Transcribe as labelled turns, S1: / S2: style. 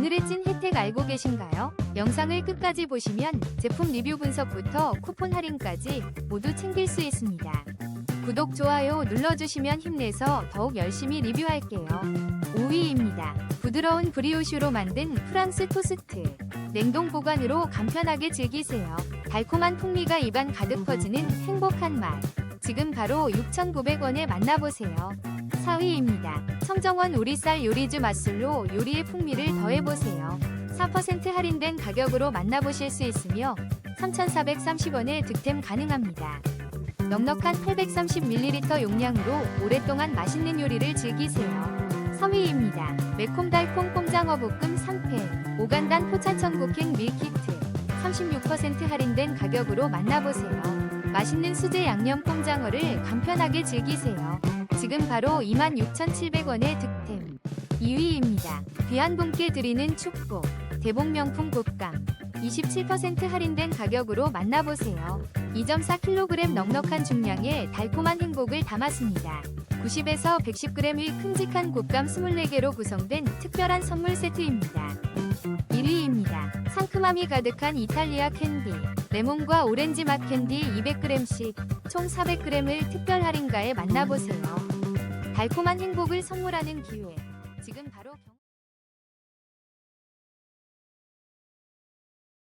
S1: 오늘의 찐 혜택 알고 계신가요? 영상을 끝까지 보시면 제품 리뷰 분석부터 쿠폰 할인까지 모두 챙길 수 있습니다. 구독, 좋아요 눌러주시면 힘내서 더욱 열심히 리뷰할게요. 5위입니다. 부드러운 브리오슈로 만든 프랑스 토스트. 냉동 보관으로 간편하게 즐기세요. 달콤한 풍미가 입안 가득 퍼지는 행복한 맛. 지금 바로 6,900원에 만나보세요. 4위입니다. 청정원 우리쌀 요리주 맛술로 요리의 풍미를 더해보세요. 4% 할인된 가격으로 만나보실 수 있으며 3,430원에 득템 가능합니다. 넉넉한 830ml 용량으로 오랫동안 맛있는 요리를 즐기세요. 3위입니다. 매콤달콤 꼼장어 볶음 3팩 5간단 포차천국행 밀키트 36% 할인된 가격으로 만나보세요. 맛있는 수제 양념 꼼장어를 간편하게 즐기세요. 지금 바로 26,700원에 득템. 2위입니다. 귀한 분께 드리는 축복. 대봉 명품 곶감. 27% 할인된 가격으로 만나보세요. 2.4kg 넉넉한 중량에 달콤한 행복을 담았습니다. 90에서 110g의 큼직한 곶감 24개로 구성된 특별한 선물 세트입니다. 1위입니다. 상큼함이 가득한 이탈리아 캔디. 레몬과 오렌지 맛 캔디 200g씩 총 400g을 특별 할인가에 만나보세요. 달콤한 행복을 선물하는 기회. 지금 바로 경...